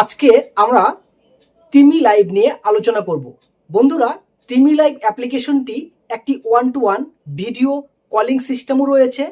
আজকে আমরা তিমি লাইভ নিয়ে আলোচনা করব। বন্ধুরা, তিমি লাইভ অ্যাপ্লিকেশনটি একটি one two one video calling সিস্টেমও রয়েছে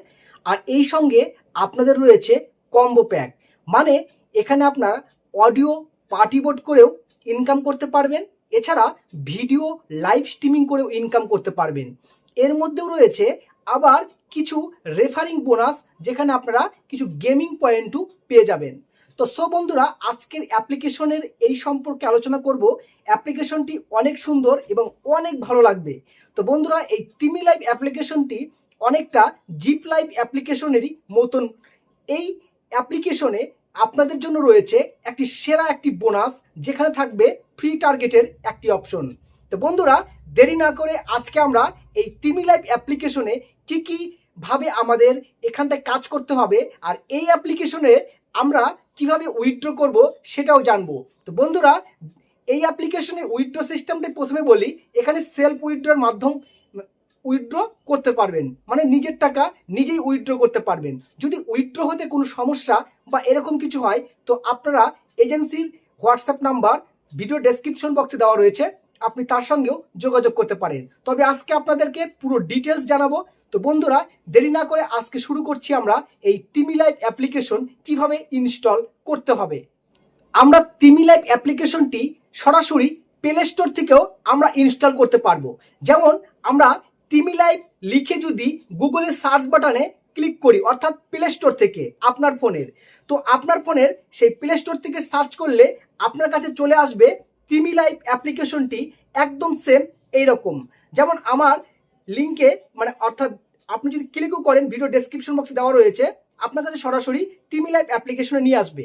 আর এই সঙ্গে আপনাদের রয়েছে কম্বো প্যাক মানে এখানে আপনার অডিও পার্টি বোর্ড করেও ইনকাম করতে পারবেন, এছাড়া ভিডিও লাইভ স্ট্রিমিং করেও ইনকাম করতে পারবেন। এর মধ্যেও রয়েছে আবার কিছু রেফারিং বোনাস যেখানে আপনারা কিছু গেমিং পয়েন্টও পেয়ে যাবেন। তো সো বন্ধুরা, আজকের অ্যাপ্লিকেশনের এই সম্পর্কে আলোচনা করব। অ্যাপ্লিকেশনটি অনেক সুন্দর এবং অনেক ভালো লাগবে। তো বন্ধুরা, এই তিমি লাইভ অ্যাপ্লিকেশনটি অনেকটা জিপ লাইভ অ্যাপ্লিকেশনেরই মতন। এই অ্যাপ্লিকেশনে আপনাদের জন্য রয়েছে একটি সেরা একটি বোনাস, যেখানে থাকবে ফ্রি টার্গেটের একটি অপশন। তো বন্ধুরা, দেরি না করে আজকে আমরা এই তিমি লাইভ অ্যাপ্লিকেশনে কী ভাবে আমাদের এখানটায় কাজ করতে হবে, আর এই অ্যাপ্লিকেশনে আমরা কীভাবে উইথড্র করব সেটাও জানব। তো বন্ধুরা, এই অ্যাপ্লিকেশনের উইথড্র সিস্টেমটা প্রথমে বলি, এখানে সেলফ উইথড্রর মাধ্যম উইথড্র করতে পারবেন। মানে নিজের টাকা নিজেই উইথড্র করতে পারবেন। যদি উইথড্র হতে কোনো সমস্যা বা এরকম কিছু হয়, তো আপনারা এজেন্সির হোয়াটসঅ্যাপ নাম্বার ভিডিও ডেসক্রিপশন বক্সে দেওয়া রয়েছে। আপনি তার সঙ্গেও যোগাযোগ করতে পারেন। তবে আজকে আপনাদেরকে পুরো ডিটেলস জানাব। তো বন্ধুরা, দেরি না করে আজকে শুরু করছি আমরা এই তিমি লাইভ অ্যাপ্লিকেশন কীভাবে ইনস্টল করতে হবে। আমরা তিমি লাইভ অ্যাপ্লিকেশনটি সরাসরি প্লে স্টোর থেকেও আমরা ইনস্টল করতে পারব। যেমন, আমরা তিমি লাইভ লিখে যদি গুগলে সার্চ বাটনে ক্লিক করি, অর্থাৎ প্লে স্টোর থেকে আপনার ফোনের, তো আপনার ফোনের সেই প্লে স্টোর থেকে সার্চ করলে আপনার কাছে চলে আসবে তিমি লাইভ অ্যাপ্লিকেশনটি একদম সেম এইরকম। যেমন, আমার লিঙ্কে মানে অর্থাৎ আপনি যদি ক্লিকও করেন ভিডিও ডেসক্রিপশন বক্সে দেওয়া রয়েছে, আপনার কাছে সরাসরি টিমি লাইভ অ্যাপ্লিকেশনে নিয়ে আসবে।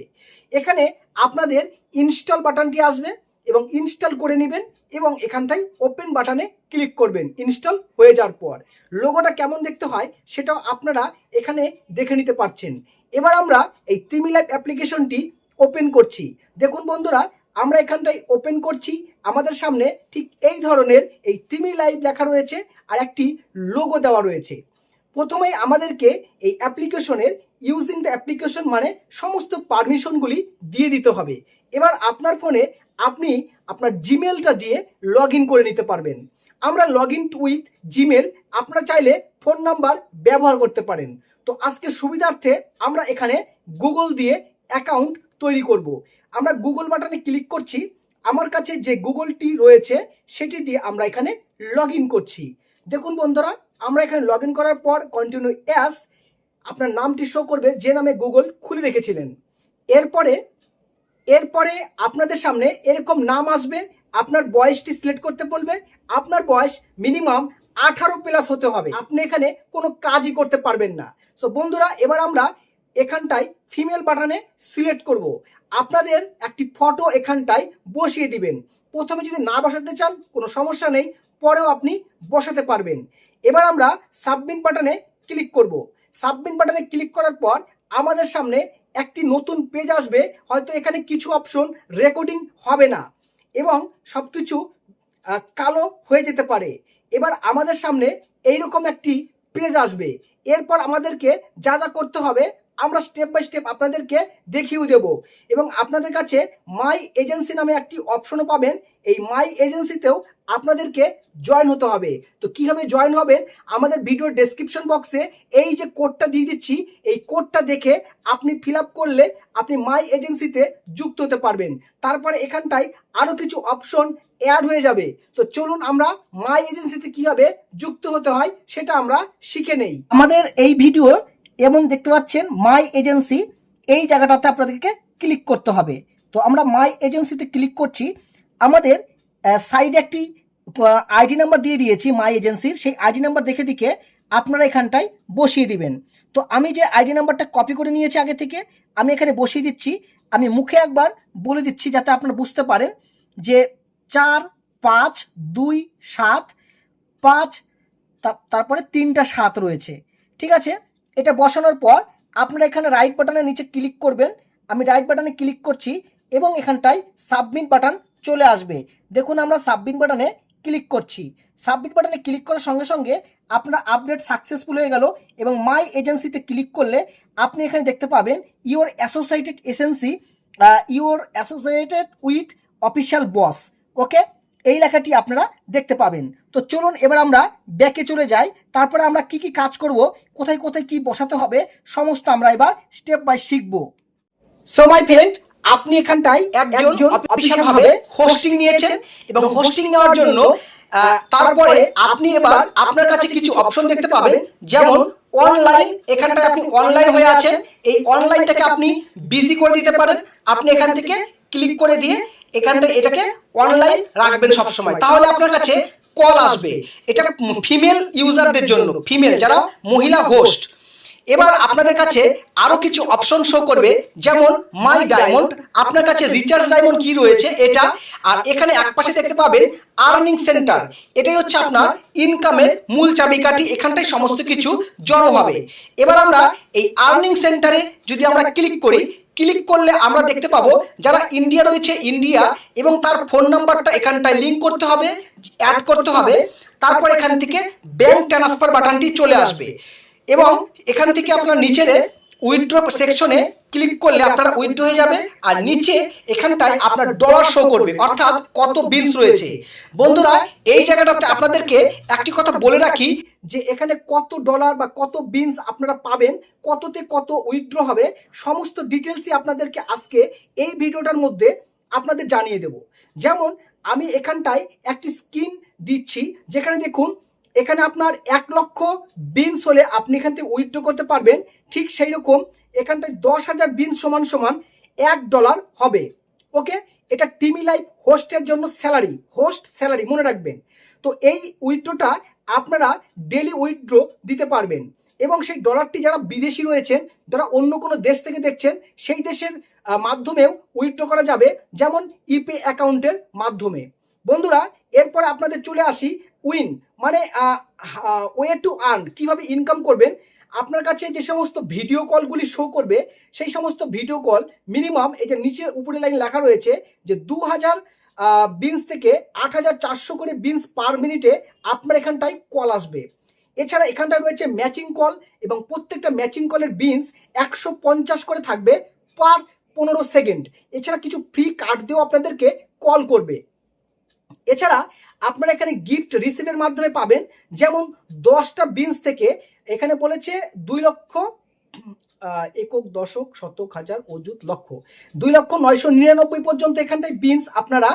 এখানে আপনাদের ইনস্টল বাটনটি আসবে এবং ইনস্টল করে নেবেন এবং এখানটায় ওপেন বাটনে ক্লিক করবেন ইনস্টল হয়ে যাওয়ার পর। লোগোটা কেমন দেখতে হয় সেটাও আপনারা এখানে দেখে নিতে পারছেন। এবার আমরা এই টিমি লাইভ অ্যাপ্লিকেশনটি ওপেন করছি। দেখুন বন্ধুরা আমরা এখানটায় ওপেন করছি। আমাদের সামনে ঠিক এই ধরনের এই তিমি লাইভ লেখা রয়েছে আর একটি লোগো দেওয়া রয়েছে। প্রথমেই আমাদেরকে এই অ্যাপ্লিকেশনের ইউজিং দ্য অ্যাপ্লিকেশন মানে সমস্ত পারমিশনগুলি দিয়ে দিতে হবে। এবার আপনার ফোনে আপনি আপনার জিমেলটা দিয়ে লগ করে নিতে পারবেন। আমরা লগ ইন উইথ জিমেল আপনারা চাইলে ফোন নাম্বার ব্যবহার করতে পারেন। তো আজকে সুবিধার্থে আমরা এখানে গুগল দিয়ে অ্যাকাউন্ট তৈরি করব। আমরা গুগল বাটনে ক্লিক করছি, আমার কাছে যে গুগলটি রয়েছে, সেটি দিয়ে আমরা এখানে লগ করছি। দেখুন বন্ধুরা, আমরা এখানে লগ করার পর কন্টিনিউ অ্যাস আপনার নামটি শো করবে, যে নামে গুগল খুলে রেখেছিলেন। এরপরে এরপরে আপনাদের সামনে এরকম নাম আসবে, আপনার বয়সটি সিলেক্ট করতে বলবে, আপনার বয়স মিনিমাম আঠারো প্লাস হতে হবে। আপনি এখানে কোনো কাজই করতে পারবেন না। সো বন্ধুরা, এবার আমরা এখানটায় ফিমেল বাটনে সিলেক্ট করব। আপনাদের একটি ফটো এখানটায় বসিয়ে দিবেন। প্রথমে যদি না বসাতে চান, কোনো সমস্যা নেই, পরেও আপনি বসাতে পারবেন। এবার আমরা সাবমিট বাটনে ক্লিক করব। সাবমিট বাটনে ক্লিক করার পর আমাদের সামনে একটি নতুন পেজ আসবে। হয়তো এখানে কিছু অপশন রেকর্ডিং হবে না এবং সব কিছু কালো হয়ে যেতে পারে। এবার আমাদের সামনে এইরকম একটি পেজ আসবে। এরপর আমাদেরকে যা যা করতে হবে আমরা স্টেপ বাই স্টেপ আপনাদেরকে দেখিয়েও দেব। এবং আপনাদের কাছে মাই এজেন্সি নামে একটি অপশনও পাবেন। এই মাই এজেন্সিতেও আপনাদেরকে জয়েন হতে হবে। তো কীভাবে জয়েন হবেন? আমাদের ভিডিওর ডেসক্রিপশন বক্সে এই যে কোডটা দিয়ে দিচ্ছি, এই কোডটা দেখে আপনি ফিল করলে আপনি মাই এজেন্সিতে যুক্ত হতে পারবেন। তারপরে এখানটায় আরও কিছু অপশন অ্যাড হয়ে যাবে। তো চলুন আমরা মাই এজেন্সিতে কীভাবে যুক্ত হতে হয়, সেটা আমরা শিখে নেই। আমাদের এই ভিডিও এবং দেখতে পাচ্ছেন মাই এজেন্সি এই জায়গাটাতে আপনাদেরকে ক্লিক করতে হবে। তো আমরা মাই এজেন্সিতে ক্লিক করছি। আমাদের সাইডে একটি আইডি নাম্বার দিয়ে দিয়েছি মাই এজেন্সির সেই আইডি নাম্বার দেখে দিকে আপনারা এখানটায় বসিয়ে দিবেন। তো আমি যে আইডি নাম্বারটা কপি করে নিয়েছি আগে থেকে, আমি এখানে বসিয়ে দিচ্ছি। আমি মুখে একবার বলে দিচ্ছি যাতে আপনারা বুঝতে পারেন যে চার, পাঁচ, দুই, সাত, পাঁচ তারপরে তিনটা সাত রয়েছে। ঠিক আছে? এটা বসানোর পর আপনারা এখানে রাইট বাটনের নিচে ক্লিক করবেন। আমি রাইট বাটনে ক্লিক করছি এবং এখানটায় সাবমিট বাটন চলে আসবে। দেখুন আমরা সাবমিট বাটনে ক্লিক করছি। সাবমিট বাটনে ক্লিক করার সঙ্গে সঙ্গে আপনার আপডেট সাকসেসফুল হয়ে গেল এবং মাই এজেন্সিতে ক্লিক করলে আপনি এখানে দেখতে পাবেন your associated agency your associated with official boss okay এই লেখাটি আপনারা দেখতে পাবেন। তো চলুন এবার আমরা ব্যাকে চলে যাই। তারপরে আমরা কি কি কাজ করব কোথায় কোথায় কি বসাতে হবে সমস্ত আমরা এবার স্টেপ বাই শিখব। সো মাই ফ্রেন্ড আপনি এখানটায় একজন অফিসিয়াল ভাবে হোস্টিং নিয়েছেন এবং হোস্টিং নেওয়ার জন্য তারপরে আপনি এবার আপনার কাছে কিছু অপশন দেখতে পাবেন। যেমন অনলাইন এখানটায় আপনি অনলাইন হয়ে আছেন। এই অনলাইনটাকে আপনি বিজি করে দিতে পারেন। আপনি এখান থেকে ক্লিক করে দিয়ে এখানটা এটাকে অনলাইন রাখবেন সব সময় তাহলে আপনার কাছে কল আসবে। এটা ফিমেল ইউজারদের জন্য ফিমেল যারা মহিলা হোস্ট এবার আপনাদের কাছে আরও কিছু অপশন শো করবে। যেমন মাই ডায়মন্ড আপনার কাছে রিচার্জ ডায়মন্ড কি রয়েছে? এটা আর এখানে একপাশে দেখতে পাবেন আর্নিং সেন্টার এটাই হচ্ছে আপনার ইনকামের মূল চাবিকাঠি। এখানটায় সমস্ত কিছু জড়ো হবে। এবার আমরা এই আর্নিং সেন্টারে যদি আমরা ক্লিক করি ক্লিক করলে আমরা দেখতে পাবো যারা ইন্ডিয়া রয়েছে, ইন্ডিয়া, এবং তার ফোন নাম্বারটা এখানটায় লিঙ্ক করতে হবে অ্যাড করতে হবে। তারপর এখান থেকে ব্যাঙ্ক ট্রান্সফার বাটনটি চলে আসবে। এবং এখান থেকে আপনার নিচের উইথড্র সেকশনে ক্লিক করলে আপনারা উইথড্র হয়ে যাবে আর নিচে এখানটায় আপনার ডলার শো করবে। অর্থাৎ কত বিলস রয়েছে। বন্ধুরা এই জায়গাটাতে আপনাদেরকে একটি কথা বলে রাখি যে এখানে কত ডলার বা কত বিনস আপনারা পাবেন কততে কত উইথড্র হবে সমস্ত ডিটেলসই আপনাদেরকে আজকে এই ভিডিওটার মধ্যে আপনাদের জানিয়ে দেব। যেমন আমি এখানটায় একটি স্ক্রিন দিচ্ছি। যেখানে দেখুন এখানে আপনার এক লক্ষ বিনস হলে আপনি এখান থেকে উইথড্র করতে পারবেন। ঠিক সেই রকম এখানটায় দশ হাজার বিনস সমান সমান এক ডলার হবে। ওকে এটা টিমি লাইফ হোস্টের জন্য স্যালারি হোস্ট স্যালারি মনে রাখবেন। তো এই উইথড্রটা আপনারা ডেলি উইথড্র দিতে পারবেন। এবং সেই ডলারটি যারা বিদেশি রয়েছেন, যারা অন্য কোনো দেশ থেকে দেখছেন, সেই দেশের মাধ্যমেও উইথড্র করা যাবে, যেমন ইপে অ্যাকাউন্টের মাধ্যমে। বন্ধুরা, এরপরে আপনাদের চলে আসি উইন মানে ওয়ে টু আর্ন কীভাবে ইনকাম করবেন, আপনার কাছে যে সমস্ত ভিডিও কলগুলি শো করবে, সেই সমস্ত ভিডিও কল মিনিমাম এই যে নিচের উপরে লাইন লেখা রয়েছে যে দু হাজার বিনস থেকে আট হাজার চারশো করে বিনস পার মিনিটে আপনার এখানটায় কল আসবে। এছাড়া এখানটায় রয়েছে ম্যাচিং কল এবং প্রত্যেকটা ম্যাচিং কলের বিনস একশো পঞ্চাশ করে থাকবে পার পনেরো সেকেন্ড এছাড়া কিছু ফ্রি কার্ড দিয়েও আপনাদেরকে কল করবে। এছাড়া আপনারা এখানে গিফট রিসিভের মাধ্যমে পাবেন, যেমন দশটা বিনস থেকে এখানে বলেছে দুই লক্ষ একক, দশক, শতক, হাজার, অযুত, লক্ষ। দুই লক্ষ নয়শো নিরানব্বই পর্যন্ত এখানটায় বিনস আপনারা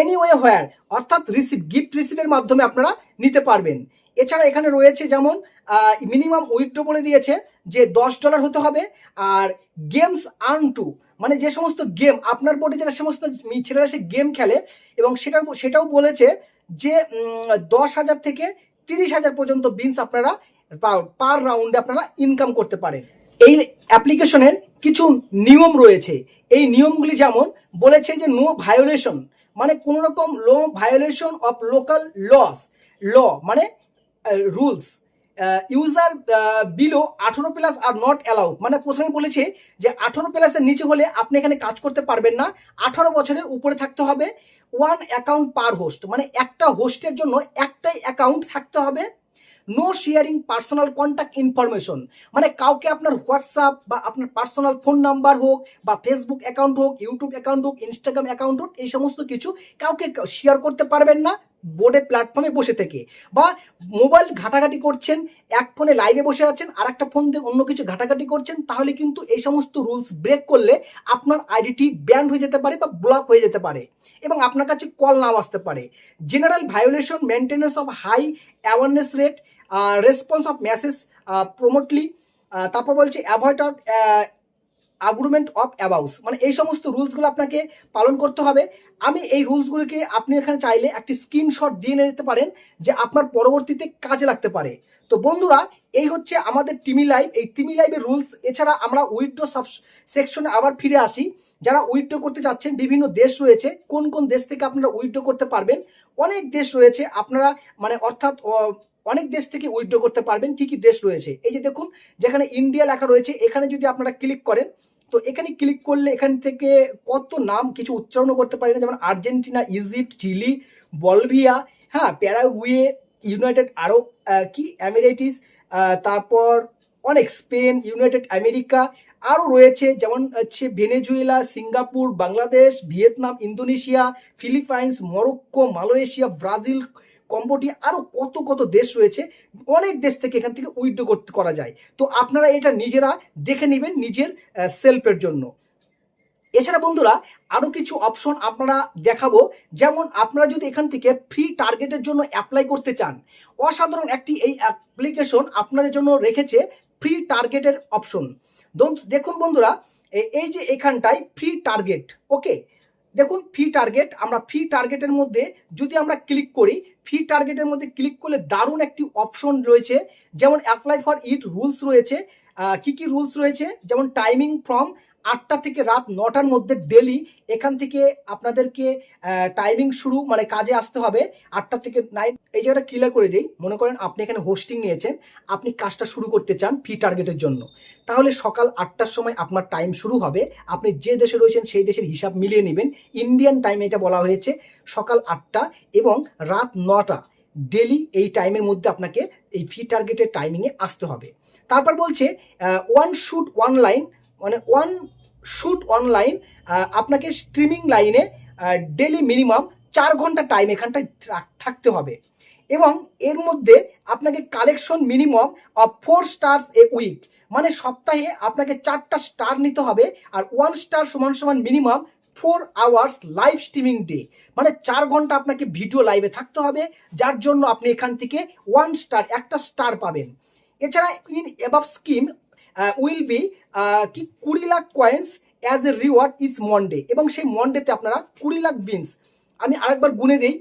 এনিওয়ে হোয়ার অর্থাৎ রিসিভ গিফট রিসিভের মাধ্যমে আপনারা নিতে পারবেন। এছাড়া এখানে রয়েছে যেমন মিনিমাম উইথড্র বলে দিয়েছে যে দশ ডলার হতে হবে। আর গেমস আর্ন টু মানে যে সমস্ত গেম আপনার বোর্ডে যারা সমস্ত ছেলেরা সে গেম খেলে, এবং সেটা, সেটাও বলেছে যে দশ হাজার থেকে তিরিশ হাজার পর্যন্ত বিনস আপনারা পার রাউন্ডে আপনারা ইনকাম করতে পারেন। এই অ্যাপ্লিকেশনের কিছু নিয়ম রয়েছে। এই নিয়মগুলি যেমন বলেছে যে নো ভায়োলেশন মানে কোনো রকম law violation of local laws law মানে রুলস ইউজার বিলো আঠেরো প্লাস আর নট অ্যালাউড মানে প্রথমে বলেছে যে আঠেরো প্লাসের নিচে হলে আপনি এখানে কাজ করতে পারবেন না। আঠারো বছরের উপরে থাকতে হবে। ওয়ান অ্যাকাউন্ট পার হোস্ট মানে একটা হোস্টের জন্য একটাই অ্যাকাউন্ট থাকতে হবে। No sharing personal contact information মানে কাউকে আপনার হোয়াটসঅ্যাপ বা আপনার পার্সোনাল ফোন নাম্বার হোক বা ফেসবুক অ্যাকাউন্ট হোক ইউটিউব অ্যাকাউন্ট হোক ইনস্টাগ্রাম অ্যাকাউন্ট হোক, এই সমস্ত কিছু কাউকে শেয়ার করতে পারবেন না। বোর্ডে প্ল্যাটফর্মে বসে থেকে বা মোবাইল ঘাটাঘাটি করছেন, এক ফোনে লাইভে বসে আছেন আর একটা ফোন দিয়ে অন্য কিছু ঘাটাঘাটি করছেন, তাহলে কিন্তু এই সমস্ত রুলস ব্রেক করলে আপনার আইডিটি ব্যান্ড হয়ে যেতে পারে বা ব্লক হয়ে যেতে পারে এবং আপনার কাছে কল নাও আসতে পারে। General violation maintenance of high awareness rate response of message promptly তারপর বলছে অ্যাভয়েড আগ্রুমেন্ট অফ অ্যাবাউস মানে এই সমস্ত রুলসগুলো আপনাকে পালন করতে হবে। আমি এই রুলসগুলোকে আপনি এখানে চাইলে একটি স্ক্রিনশট দিয়ে নিতে পারেন যে আপনার পরবর্তীতে কাজে লাগতে পারে। তো বন্ধুরা, এই হচ্ছে আমাদের টিমি লাইভ এই টিমি লাইভের রুলস এছাড়া আমরা উইথড্র সব সেকশনে আবার ফিরে আসি। যারা উইথড্র করতে চাচ্ছেন, বিভিন্ন দেশ রয়েছে, কোন কোন দেশ থেকে আপনারা উইথড্র করতে পারবেন? অনেক দেশ রয়েছে, আপনারা মানে অর্থাৎ অনেক দেশ থেকে উইথড্র করতে পারবেন, কি কি দেশ রয়েছে? এই যে দেখুন, যেখানে ইন্ডিয়া লেখা রয়েছে, এখানে যদি আপনারা ক্লিক করেন তো এখানে ক্লিক করলে এখান থেকে কত নাম কিছু উচ্চারণও করতে পারি না। যেমন আর্জেন্টিনা, ইজিপ্ট, চিলি, বলভিয়া হ্যাঁ প্যারাগুয়ে, ইউনাইটেড আরব কি অ্যামিরেটিস তারপর অনেক, স্পেন, ইউনাইটেড আমেরিকা আরও রয়েছে। যেমন হচ্ছে Venezuela, Singapore, Bangladesh, Vietnam, Indonesia, Philippines, Morocco, Malaysia, Brazil Cambodia আরও কত কত দেশ রয়েছে, অনেক দেশ থেকে এখান থেকে উইথড্র করতে করা যায়। তো আপনারা এটা নিজেরা দেখে নেবেন নিজের সেলফের জন্য। এছাড়া বন্ধুরা আরও কিছু অপশন আপনারা দেখাবো। যেমন আপনারা যদি এখান থেকে ফ্রি টার্গেটের জন্য অ্যাপ্লাই করতে চান, অসাধারণ একটি এই অ্যাপ্লিকেশন আপনাদের জন্য রেখেছে ফ্রি টার্গেটের অপশন দেখুন বন্ধুরা এই যে এখানটায় ফ্রি টার্গেট ওকে দেখুন ফি টার্গেট আমরা ফি টার্গেটের মধ্যে যদি আমরা ক্লিক করি ফি টার্গেটের মধ্যে ক্লিক করলে দারুণ একটি অপশন রয়েছে। যেমন অ্যাপ্লাই ফর ইট রুলস রয়েছে। কি কি রুলস রয়েছে? যেমন টাইমিং ফ্রম আটটা থেকে রাত নটার মধ্যে ডেলি এখান থেকে আপনাদেরকে টাইমিং শুরু মানে কাজে আসতে হবে আটটা থেকে নাইন এই জায়গাটা ক্লিয়ার করে দিই। মনে করেন আপনি এখানে হোস্টিং নিয়েছেন, আপনি কাজটা শুরু করতে চান ফি টার্গেটের জন্য। তাহলে সকাল আটটার সময় আপনার টাইম শুরু হবে। আপনি যে দেশে রয়েছেন সেই দেশের হিসাব মিলিয়ে নেবেন। ইন্ডিয়ান টাইম এটা বলা হয়েছে সকাল আটটা এবং রাত নটা। ডেলি এই টাইমের মধ্যে আপনাকে এই ফি টার্গেটের টাইমিংয়ে আসতে হবে। তারপর বলছে ওয়ান শুট ওয়ান লাইন মানে ওয়ান শুট অনলাইন আপনাকে স্ট্রিমিং লাইনে ডেলি মিনিমাম চার ঘণ্টা টাইম এখানটায় থাক- থাকতে হবে। এবং এর মধ্যে আপনাকে collection minimum of four stars a week মানে সপ্তাহে আপনাকে চারটা স্টার নিতে হবে, আর ওয়ান স্টার সমান সমান minimum four hours live streaming day মানে চার ঘণ্টা আপনাকে ভিডিও লাইভে থাকতে হবে, যার জন্য আপনি এখান থেকে ওয়ান স্টার একটা স্টার পাবেন। এছাড়া in above scheme will be কি কুড়ি lakh coins as a reward is Monday এবং সেই মন্ডেতে আপনারা কুড়ি লাখ বিনস আমি আরেকবার গুনে দিই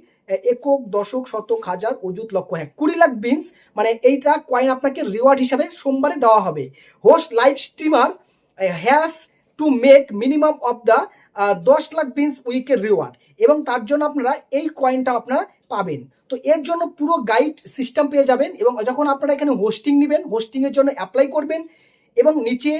একক, দশক, শতক, হাজার, অযুত, লক্ষ হ্যাঁ কুড়ি লাখ বিনস মানে এইটা কয়েন আপনাকে রিওয়ার্ড হিসাবে সোমবারে দেওয়া হবে। Host live streamer has to make minimum of the দশ লাখ বিনস উইকের রিওয়ার্ড এবং তার জন্য আপনারা এই কয়েনটা আপনারা পাবেন। তো এর জন্য পুরো গাইড সিস্টেম পেয়ে যাবেন এবং যখন আপনারা এখানে হোস্টিং নেবেন হোস্টিংয়ের জন্য অ্যাপ্লাই করবেন এবং নিচে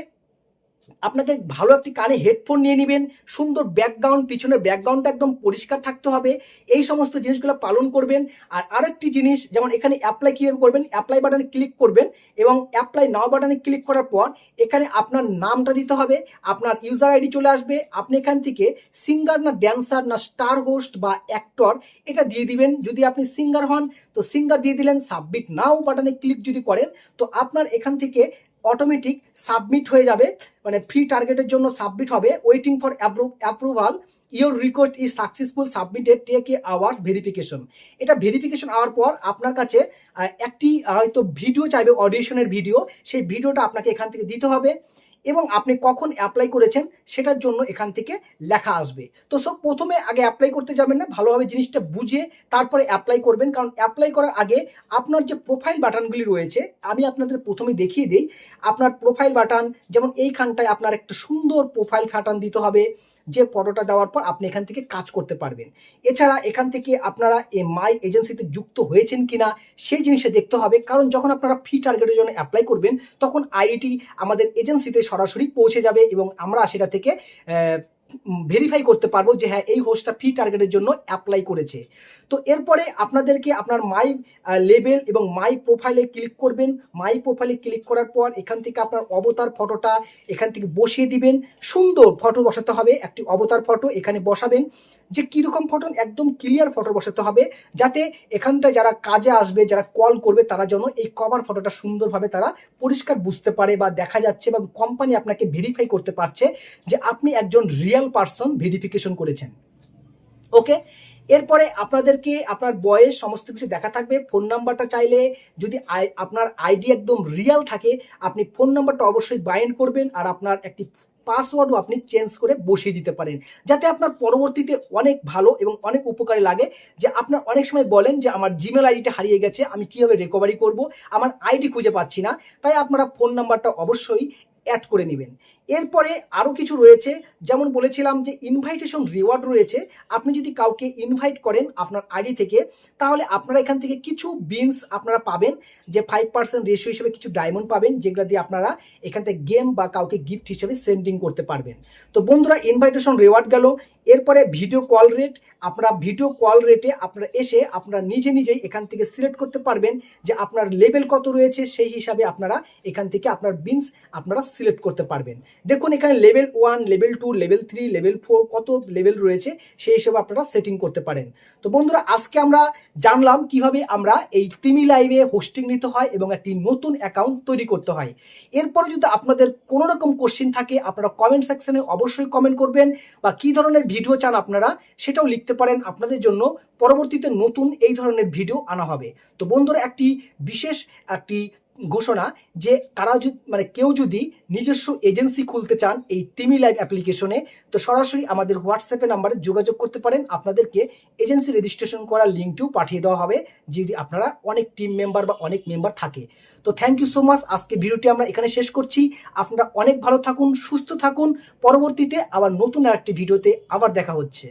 আপনাকে ভালো একটি কানে হেডফোন নিয়ে নেবেন, সুন্দর ব্যাকগ্রাউন্ড পিছনের ব্যাকগ্রাউন্ডটা একদম পরিষ্কার থাকতে হবে। এই সমস্ত জিনিসগুলো পালন করবেন। আর আরেকটি জিনিস, যেমন এখানে অ্যাপ্লাই কীভাবে করবেন অ্যাপ্লাই বাটনে ক্লিক করবেন এবং অ্যাপ্লাই নাও বাটনে ক্লিক করার পর এখানে আপনার নামটা দিতে হবে, আপনার ইউজার আইডি চলে আসবে, আপনি এখান থেকে সিঙ্গার না ড্যান্সার না স্টার হোস্ট বা অ্যাক্টর এটা দিয়ে দিবেন। যদি আপনি সিঙ্গার হন, তো সিঙ্গার দিয়ে দিলেন সাবমিট নাও বাটনে ক্লিক যদি করেন, তো আপনার এখান থেকে অটোমেটিক সাবমিট হয়ে যাবে। মানে ফ্রি টার্গেটের জন্য সাবমিট হবে। Waiting for approval your request is successful submitted take a hours verification এটা ভেরিফিকেশন হওয়ার পর আপনার কাছে একটি হয়তো ভিডিও চাইবে অডিশনের ভিডিও সেই ভিডিওটা আপনাকে এখান থেকে দিতে হবে। এবং আপনি কখন অ্যাপ্লাই করেছেন সেটার জন্য এখান থেকে লেখা আসবে। তো সব প্রথমে আগে অ্যাপ্লাই করতে যাবেন না, ভালোভাবে জিনিসটা বুঝে তারপরে অ্যাপ্লাই করবেন। কারণ অ্যাপ্লাই করার আগে আপনার যে প্রোফাইল বাটনগুলি রয়েছে, আমি আপনাদের প্রথমে দেখিয়ে দিই। আপনার প্রোফাইল বাটন, যেমন এইখানটায় আপনার একটা সুন্দর প্রোফাইল ফাটান দিতে হবে। যে ফটোটা দেওয়ার পর আপনি এখান থেকে কাজ করতে পারবেন। এছাড়া এখান থেকে আপনারা এই মাই এজেন্সিতে যুক্ত হয়েছেন কিনা, সেই জিনিসটা দেখতে হবে। কারণ যখন আপনারা ফ্রি টার্গেটের জন্য অ্যাপ্লাই করবেন, তখন আইডিটি আমাদের এজেন্সিতে সরাসরি পৌঁছে যাবে এবং আমরা সেটা থেকে ভেরিফাই করতে পারব যে হ্যাঁ এই হোস্টটা ফ্রি টার্গেটের জন্য অ্যাপ্লাই করেছে। তো এরপরে আপনাদেরকে আপনার মাই লেভেল এবং মাই প্রোফাইলে ক্লিক করবেন। মাই প্রোফাইলে ক্লিক করার পর এখান থেকে আপনার অবতার ফটোটা এখান থেকে বসিয়ে দিবেন। সুন্দর ফটো বসাতে হবে, একটি অবতার ফটো এখানে বসাবেন। যে কীরকম ফটো একদম ক্লিয়ার ফটো বসাতে হবে, যাতে এখানটায় যারা কাজে আসবে, যারা কল করবে, তারা যেন এই কভার ফটোটা সুন্দরভাবে তারা পরিষ্কার বুঝতে পারে বা দেখা যাচ্ছে এবং কোম্পানি আপনাকে ভেরিফাই করতে পারছে যে আপনি একজন রিয়েল পারসন ভেরিফিকেশন করেছেন। ওকে এরপরে আপনাদেরকে আপনার বয়স সমস্ত কিছু দেখা থাকবে। ফোন নাম্বারটা চাইলে যদি আপনার আইডি একদম রিয়েল থাকে, আপনি ফোন নাম্বারটা অবশ্যই বাইন্ড করবেন আর আপনার একটি পাসওয়ার্ডও আপনি চেঞ্জ করে বসিয়ে দিতে পারেন। যাতে আপনার পরবর্তীতে অনেক ভালো এবং অনেক উপকারী লাগে। যে আপনার অনেক সময় বলেন যে আমার জিমেল আইডিটা হারিয়ে গেছে, আমি কীভাবে রিকভারি করব? আমার আইডি খুঁজে পাচ্ছি না। তাই আপনারা ফোন নাম্বারটা অবশ্যই অ্যাড করে নেবেন। এরপরে আরও কিছু রয়েছে, যেমন বলেছিলাম যে ইনভাইটেশন রিওয়ার্ড রয়েছে। আপনি যদি কাউকে ইনভাইট করেন আপনার আইডি থেকে, তাহলে আপনারা এখান থেকে কিছু বিনস আপনারা পাবেন, যে ফাইভ পার্সেন্ট রেশিও হিসেবে কিছু ডায়মন্ড পাবেন, যেগুলো দিয়ে আপনারা এখান থেকে গেম বা কাউকে গিফট হিসেবে সেন্ডিং করতে পারবেন। তো বন্ধুরা ইনভাইটেশন রিওয়ার্ড গেল। এরপরে ভিডিও কল রেট আপনারা ভিডিও কল রেটে আপনারা এসে আপনারা নিজে নিজেই এখান থেকে সিলেক্ট করতে পারবেন যে আপনার লেভেল কত রয়েছে, সেই হিসাবে আপনারা এখান থেকে আপনার বিনস আপনারা সিলেক্ট করতে পারবেন। দেখুন, এখানে level one level two level three level four কত লেভেল রয়েছে, সেই হিসেবে আপনারা সেটিং করতে পারেন। তো বন্ধুরা, আজকে আমরা জানলাম কীভাবে আমরা এই টিমি লাইভে হোস্টিং নিতে হয় এবং একটি নতুন অ্যাকাউন্ট তৈরি করতে হয়। এরপরে যদি আপনাদের কোনো রকম কোশ্চিন থাকে, আপনারা কমেন্ট সেকশনে অবশ্যই কমেন্ট করবেন বা কী ধরনের ভিডিও চান আপনারা, সেটাও লিখতে পারেন। আপনাদের জন্য পরবর্তীতে নতুন এই ধরনের ভিডিও আনা হবে। তো বন্ধুরা, একটি বিশেষ, একটি ঘোষণা যে কারা যদি মানে কেউ যদি নিজস্ব এজেন্সি খুলতে চান এই টিমি লাইভ অ্যাপ্লিকেশনে, তো সরাসরি আমাদের হোয়াটসঅ্যাপে নাম্বারে যোগাযোগ করতে পারেন। আপনাদেরকে এজেন্সি রেজিস্ট্রেশন করার লিঙ্কটিও পাঠিয়ে দেওয়া হবে, যদি আপনারা অনেক টিম মেম্বার বা অনেক মেম্বার থাকে। তো থ্যাংক ইউ সো মাচ আজকে ভিডিওটি আমরা এখানে শেষ করছি। আপনারা অনেক ভালো থাকুন, সুস্থ থাকুন। পরবর্তীতে আবার নতুন আরেকটি ভিডিওতে আবার দেখা হচ্ছে।